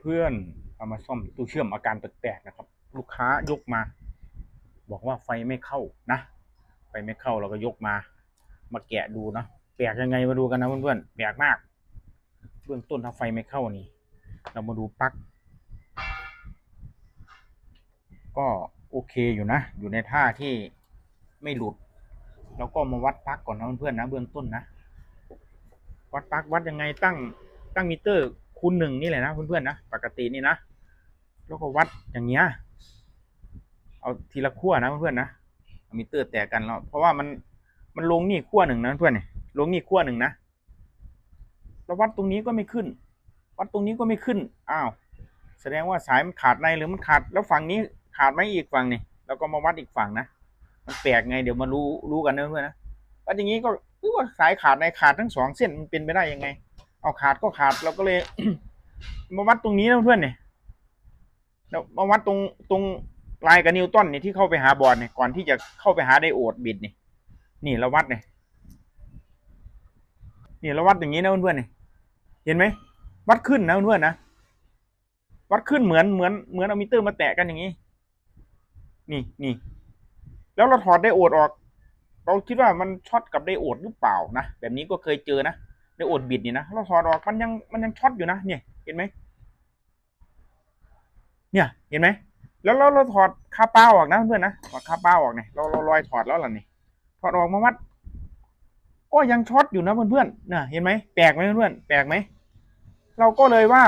เพื่อนๆเอามาซ่อมตู้เชื่อมอาการแปลกๆนะครับ ลูกค้ายกมา บอกว่าไฟไม่เข้านะไฟไม่เข้าเราก็ยกมา มาแกะดูเนาะแปลกยังไงมาดูกันนะเพื่อนๆแปลกมาก เบื้องต้นถ้าไฟไม่เข้านี่ เรามาดูปลั๊กก็โอเคอยู่นะ อยู่ในท่าที่ไม่หลุด แล้วก็มาวัดปลั๊กก่อนนะเพื่อนๆนะ เบื้องต้นนะ วัดปลั๊กวัดยังไงตั้งตั้งมิเตอร์ คูณหนึ่งนี่แหละนะเพื่อนๆนะปกตินี่นะแล้วก็วัดอย่างเงี้ยเอาทีละขั้วนะเพื่อนๆนะมิเตอร์แตกกันแล้วเพราะว่ามันมันลงนี่ขั้วหนึ่งนะเพื่อนเนี่ยลงนี่ขั้วหนึ่งนะแล้ววัดตรงนี้ก็ไม่ขึ้น วัดตรงนี้ก็ไม่ขึ้นอ้าวแสดงว่าสายมันขาดในหรือมันขาด แล้วฝั่งนี้ขาดไหมอีกฝั่งนี่แล้วก็มาวัดอีกฝั่งนะมันแปลกไงเดี๋ยวมารู้รู้กันนะเพื่อนนะวัดอย่างนี้ก็รู้ว่าสายขาดในขาดทั้งสองเส้นมันเป็นไปได้ยังไง เอาขาดก็ขาดเราก็เลยมาวัดตรงนี้นะเพื่อนเนี่ยแล้วมาวัดตรงตรงลายกับนิวตันเนี่ยที่เข้าไปหาบอร์ดเนี่ยก่อนที่จะเข้าไปหาไดโอดบิดเนี่ยนี่เราวัดเนี่ยนี่เราวัดอย่างนี้นะเพื่อนเนี่ยเห็นไหมวัดขึ้นนะเพื่อนนะวัดขึ้นเหมือนเหมือนเหมือนเอามิเตอร์มาแตะกันอย่างนี้ นี่นี่แล้วเราถอดไดโอดออก เราคิดว่ามันช็อตกับไดโอดหรือเปล่านะแบบนี้ก็เคยเจอนะ ในโอดบิดนี่นะเราถอดออกมันยังมันยังช็อตอยู่นะเนี่ยเห็นไหมเนี่ยเห็นไหมแล้วเราเราถอดคาเป้าออกนะเพื่อนนะถอดคาเป้าออกเนี่ยเราเราลอยถอดแล้วล่ะนี่ถอดออกมาวัด ก็ยังช็อตอยู่นะเพื่อนๆน่ะเห็นไหมแปลกไหมเพื่อนแปลกไหมเราก็เลยว่า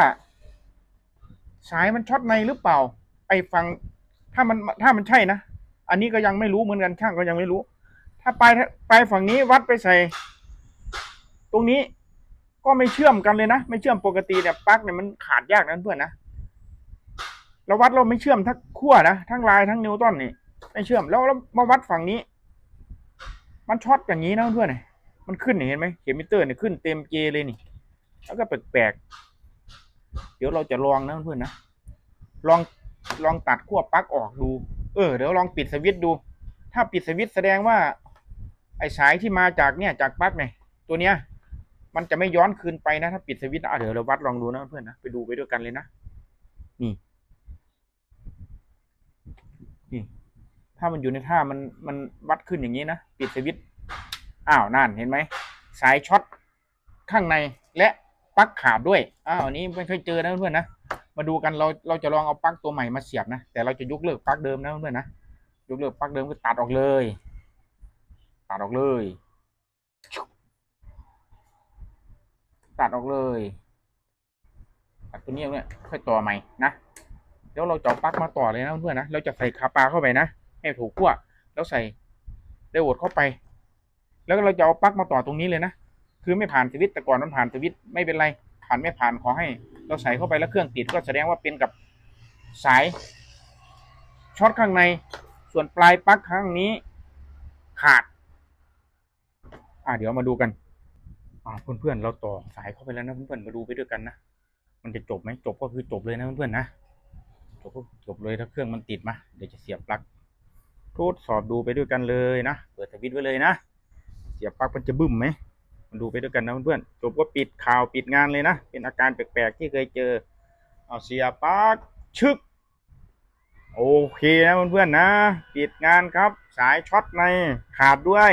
สายมันช็อตในหรือเปล่า ไอ้ฟังถ้ามันถ้ามันใช่นะอันนี้ก็ยังไม่รู้เหมือนกันช่างก็ยังไม่รู้ ถ้าไปไปฝั่งนี้วัดไปใส่ ตรงนี้ ก็ไม่เชื่อมกันเลยนะ ไม่เชื่อมปกติเนี่ยปลั๊กเนี่ยมันขาดยากนะเพื่อนนะเราวัดเราไม่เชื่อมทั้งขั้วนะทั้งลายทั้งนิวตันนี่ไม่เชื่อมแล้วเรามาวัดฝั่งนี้ มันช็อตอย่างนี้นะเพื่อนเนี่ยมันขึ้นเห็นไหมเข็มมิเตอร์เนี่ยขึ้นเต็มเจเลยนี่ แล้วก็แปลกๆเดี๋ยวเราจะลองนะเพื่อนนะลองลองตัดขั้วปลั๊กออกดู เออเดี๋ยวลองปิดสวิตช์ดู ถ้าปิดสวิตช์แสดงว่า ไอ้สายที่มาจากเนี่ยจากปลั๊กเนี่ยตัวเนี้ย มันจะไม่ย้อนคืนไปนะถ้าปิดสวิตช์อะเดี๋ยวเราวัดลองดูนะเพื่อนนะไปดูไปด้วยกันเลยนะนี่นี่ ถ้ามันอยู่ในท่ามันมันวัดขึ้นอย่างนี้นะปิดสวิตช์อ้าวนั่นเห็นไหมสายช็อตข้างในและปลั๊กขาดด้วยอ้าวอันนี้ไม่เคยเจอนะเพื่อนนะมาดูกันเราเราจะลองเอาปลั๊กตัวใหม่มาเสียบนะแต่เราจะยกเลิกปลั๊กเดิมนะเพื่อนนะยกเลิกปลั๊กเดิมก็ตัดออกเลย ตัดออกเลย ตัดออกเลยตัดตัวนี้เนี่ยค่อยต่อใหม่นะแล้วเราจาะปลั๊กมาต่อเลยนะเพื่อนนะเราจะใส่คาปาเข้าไปนะให้ถูกขั้วแล้วใส่ไดโอดเข้าไป แล้วเราจะเอาปลั๊กมาต่อตรงนี้เลยนะคือไม่ผ่านสวิตช์แต่ก่อนมันผ่านสวิตช์ไม่เป็นไรผ่านไม่ผ่านขอให้ เราใส่เข้าไปแล้วเครื่องติดก็แสดงว่าเป็นกับสายช็อตข้างใน ส่วนปลายปลั๊กข้างนี้ขาด อ่าเดี๋ยวมาดูกัน เพื่อนๆเราต่อสายเข้าไปแล้วนะเพื่อนๆมาดูไปด้วยกันนะมันจะจบไหมจบก็คือจบเลยนะเพื่อนๆนะจบก็จบเลยถ้าเครื่องมันติดมาเดี๋ยวจะเสียบปลั๊กทดสอบดูไปด้วยกันเลยนะเปิดสวิตช์ไว้เลยนะเสียบปลั๊กมันจะบึ้มไหมมาดูไปด้วยกันนะเพื่อนๆจบก็ปิดข่าวปิดงานเลยนะเป็นอาการแปลกๆที่เคยเจอเอาเสียบปลั๊กชึกโอเคนะเพื่อนๆนะปิดงานครับ สายช็อตในขาดด้วย